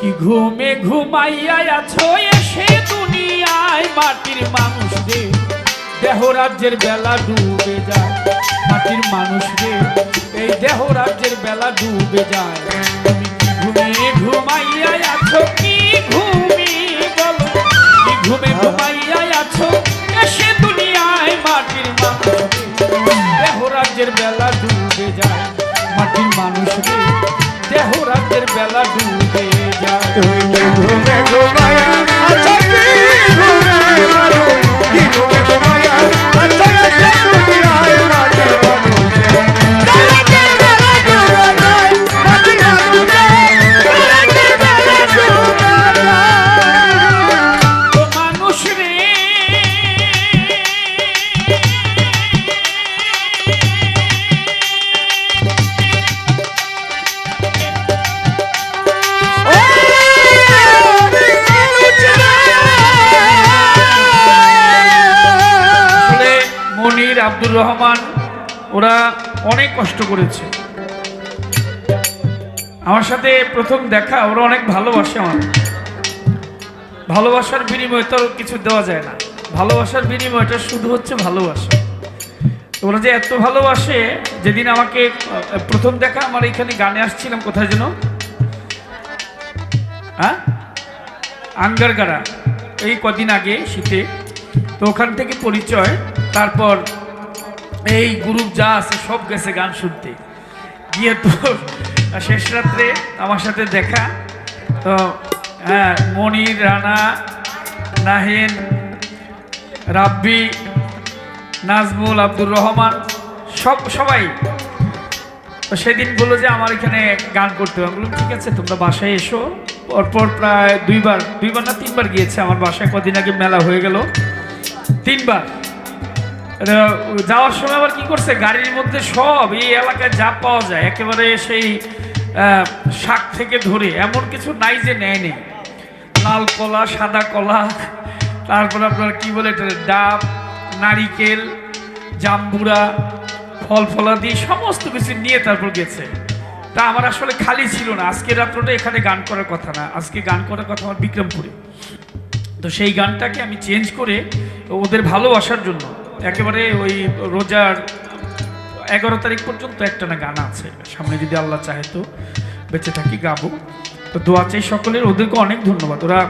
কি ঘুমে ঘুমাইয়া আছো এসে দুনিয়ায় মাটির মানুষ রে? দেহ রাজ্যের বেলা ডুবে যায়, মাটির মানুষ রে। এই দেহ রাজ্যের বেলা ডুবে যায়। কি ঘুমে ঘুমাইয়া আছো? কি ঘুমি বলো? ঘুমে তুমি ঘুমে আব্দুর রহমান, ওরা অনেক কষ্ট করেছে। আমার সাথে প্রথম দেখা, ওরা অনেক ভালোবাসে আমার ভালোবাসার বিনিময়ে তো কিছু দেওয়া যায় না। ভালোবাসার বিনিময়টা শুধু হচ্ছে ভালোবাসা। ওরা যে এত ভালোবাসে, যেদিন আমাকে প্রথম দেখা, আমার এখানে গানে আসছিলাম, কোথায় যেন? হ্যাঁ? আঙ্গারগাড়া। এই কদিন আগে শীতে। তো ওখান থেকে পরিচয়, তারপর এই গ্রুপ যা আছে সব গেছে গান শুনতে। গিয়ে তো শেষ রাত্রে আমার সাথে দেখা। তো হ্যাঁ মনির রানা, নাহিন, রাব্বি, নাজমুল, আব্দুর রহমান, সব, সবাই। তো সেদিন বলল যে আমার এখানে গান করতে হবে। ঠিক আছে, তোমরা বাসায় এসো। পরপর প্রায় দুইবার দুইবার না তিনবার গিয়েছে আমার বাসায়। কদিন আগে মেলা হয়ে গেল। তিনবার। যাওয়ার সময় আবার কি করছে? গাড়ির মধ্যে সব এই এলাকায় যা পাওয়া যায়, একেবারে সেই শাক থেকে ধরে। এমন কিছু নাই যে নেয় নেই। লাল কলা, সাদা কলা, তারপর আপনার কি বলে ডাব, নারিকেল, জাম্বুরা, ফল ফলাদি, সমস্ত কিছু নিয়ে তারপর গেছে। তা আমার আসলে খালি ছিল না। আজকে রাত্রটা এখানে গান করার কথা না। আজকে গান করার কথা আমার বিক্রমপুরে। তো সেই গানটাকে আমি চেঞ্জ করে ওদের ভালোবাসার জন্য একেবারে ওই রোজার এগারো তারিখ পর্যন্ত একটা না গান আছে। সামনে যদি আল্লাহ চাহে তো বেঁচে থাকি, গাবো। তো দোয়া চাই সকলের। ওদেরকে অনেক ধন্যবাদ। ওরা,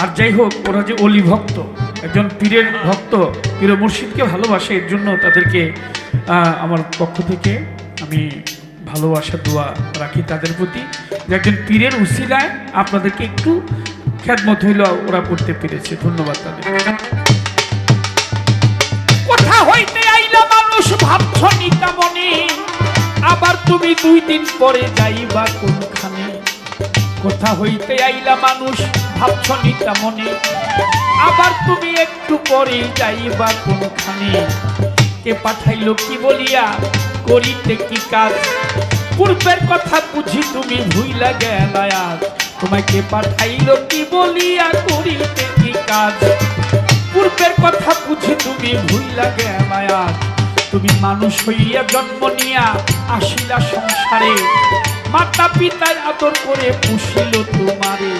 আর যাই হোক, ওরা যে অলি ভক্ত, একজন পীরের ভক্ত, পীর মুর্শিদকে ভালোবাসে, এর জন্য তাদেরকে আমার পক্ষ থেকে আমি ভালোবাসা, দোয়া রাখি তাদের প্রতি। যে একজন পীরের উসিলায় আপনাদেরকে একটু খ্যাতমত হইল ওরা করতে পেরেছে। ধন্যবাদ তাদের। নিতা মনে। আবার তুমি দুই দিন পরে যাইবা কোনখানে? কোথা হইতে আইলা মানুষ ভাবছ নিতা মনে। আবার তুমি একটু পরে যাইবা কোনখানে? কে পাঠাইলো কি বলিয়া, করিতে কি কাজ? পূর্বের কথা বুঝি তুমি ভুইলা গেলা আজ তোমাকে পাঠাইলো কি বলিয়া, করিতে কি কাজ? পূর্বের কথা বুঝে তুমি ভুইলা গেলায়া তুমি মানুষ হইয়া জন্ম নিয়া আসিলা সংসারে। মাতা পিতার আদর করে পুষিল তোমারে।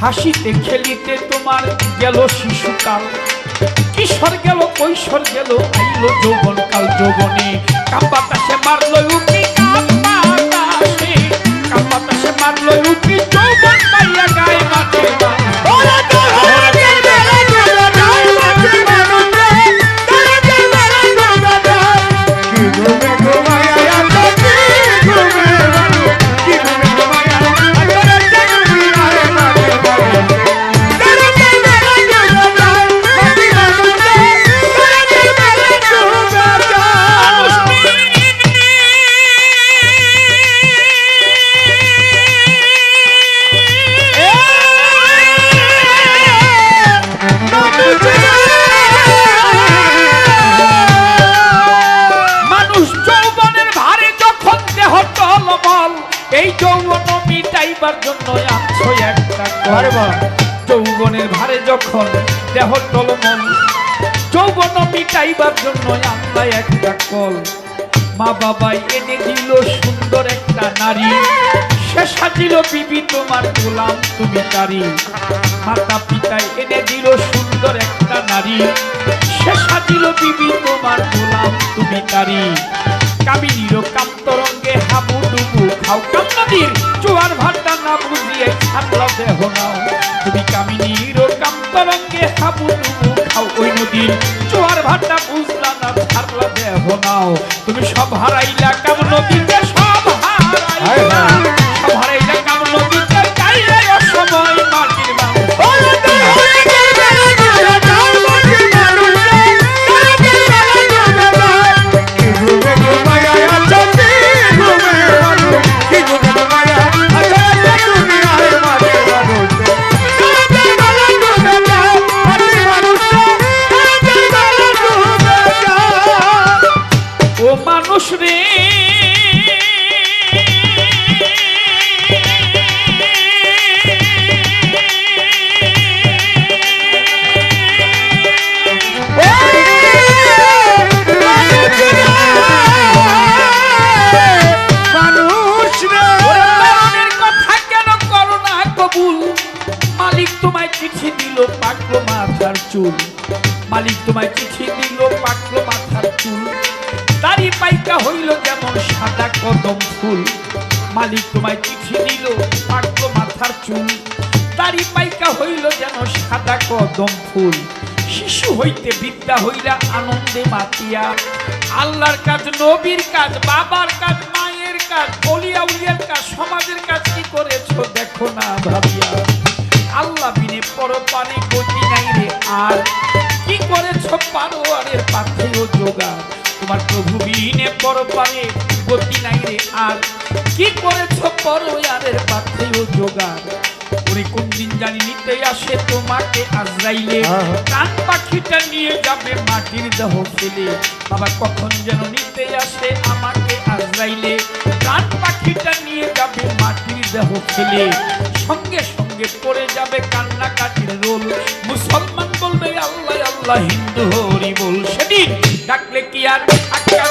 হাসিতে খেলিতে তোমার গেল শিশুকাল। কিশোর গেল, কৈশোর গেল, আইল যৌবন কাল যৌবনে। কাম্বাতাসে মারলো কর যৌবনের ভারে যখন দেহ টলমল, যৌবন মিটাইবার জন্য আনলা একটা কল। মা বাবাই এনে দিল সুন্দর একটা নারী। সে সাজিল বিবি তোমার গোলাম, তুমি তারি মাতা পিতায় এনে দিল সুন্দর একটা নারী। সে সাজিল বিবি তোমার গোলাম, তুমি তারি কামিনীর কান্তরঙ্গে হাবু ডুবু খাও। কান্নাদির জোয়ার ভাটা না বুঝিয়ে ছাড়লা দেহ নাও। তুমি কামিনীর কান্তরঙ্গে হাবু ডুবু খাও। ওই নদীর জোয়ার ভাটা বুঝলা না, ছাড়লা দেহ নাও। তুমি সব হারাইলা কাম নদীতে সব হারাইলা। পাইকা হইল যেমন সাদা কদম ফুল। মালিক তোমায় চিঠি দিল পাকলো মাথার চুল। তারি পাইকা হইল যেন সাদা কদম ফুল। শিশু হইতে বিদ্যা হইলা আনন্দে মাতিয়া। আল্লাহর কাজ, নবীর কাজ, বাবার কাজ, মায়ের কাজ, অলিয়া উলিয়ার কাজ, সমাজের কাজ কি করেছ দেখো না ভাবিয়া। আল্লাহ বিনে পরপারে গতি নাই রে আর। কি করেছ পারো আরের পাথেও জোগাড়। তোমার প্রভু বিনে পরপারে গতি নাই রে আর। কি করেছ পরো আরের পাথেও জোগাড়? ওরে কোন দিন জানি নিতে আসে তোমাকে আজরাইলে। কান পাখিটা নিয়ে যাবে মাটির দেহ ফেলে বাবা কখন যেন নিতে আসে আমাকে আজরাইলে। কান পাখিটা নিয়ে যাবে মাটির দেহ ফেলে সঙ্গে সঙ্গে পড়ে যাবে কান্না কাটির রোল। মুসলমান বলবে আল্লাহ হিন্দু হরি বল। সেদিন ডাকলে কি আর আটকা